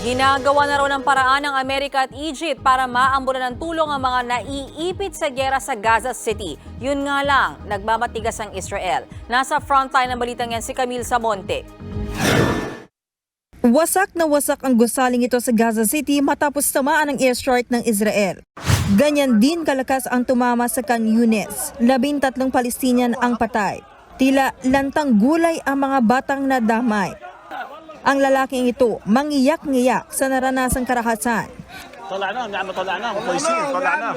Ginagawa na raw ng paraan ng Amerika at Egypt para maambulan ng tulong ang mga naiipit sa gera sa Gaza City. Yun nga lang, nagmamatigas ang Israel. Nasa frontline ng balitang yan si Camille Samonte. Wasak na wasak ang gusaling ito sa Gaza City matapos tamaan ng airstrike ng Israel. Ganyan din kalakas ang tumama sa Khan Yunis. Labing Palestinian ang patay. Tila lantang gulay ang mga batang nadamay. Ang lalaking ito mangiyak-ngiyak sa naranasang karahasan. Tala na, tala na, tala na.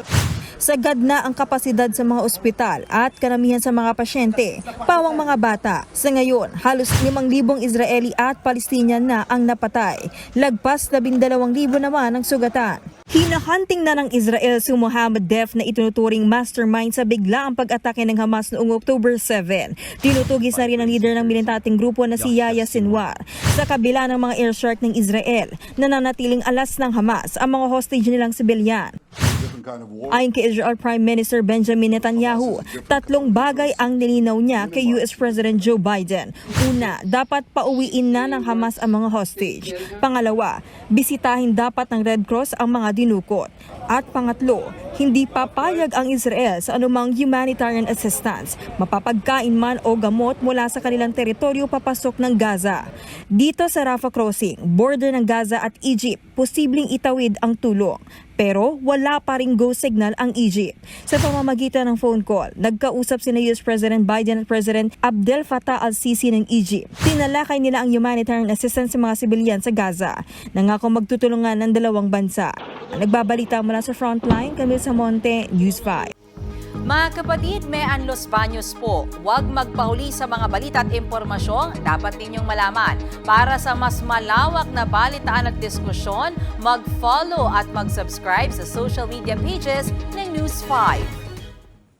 Sagad na ang kapasidad sa mga ospital at karamihan sa mga pasyente, pawang mga bata. Sa ngayon, halos 5,000 Israeli at Palestinian na ang napatay. Lagpas 12,000 naman ang sugatan. Hinahunting na ng Israel si Mohammed Def na itinuturing mastermind sa bigla ang pag-atake ng Hamas noong October 7. Tinutugis na rin ang leader ng militanting grupo na si Yahya Sinwar. Sa kabila ng mga airstrike ng Israel, nananatiling alas ng Hamas ang mga hostage nilang sibilyan. Ayon kay Israel Prime Minister Benjamin Netanyahu, tatlong bagay ang nilinaw niya kay US President Joe Biden. Una, dapat pauwiin na ng Hamas ang mga hostage. Pangalawa, bisitahin dapat ng Red Cross ang mga dinukot. At pangatlo, hindi papayag ang Israel sa anumang humanitarian assistance, mapapagkain man o gamot mula sa kanilang teritoryo papasok ng Gaza. Dito sa Rafah Crossing, border ng Gaza at Egypt, posibleng itawid ang tulong. Pero wala pa ring go signal ang Egypt. Sa pamamagitan ng phone call, nagkausap sina US President Biden at President Abdel Fattah al-Sisi ng Egypt. Tinalakay nila ang humanitarian assistance sa mga sibilyan sa Gaza. Nangako magtutulungan ng dalawang bansa. Nagbabalita mula sa frontline, Camille Samonte, News 5. Mga kapatid, may Los Baños po. Huwag magpahuli sa mga balita at impormasyong dapat ninyong malaman. Para sa mas malawak na balitaan at diskusyon, mag-follow at mag-subscribe sa social media pages ng News 5.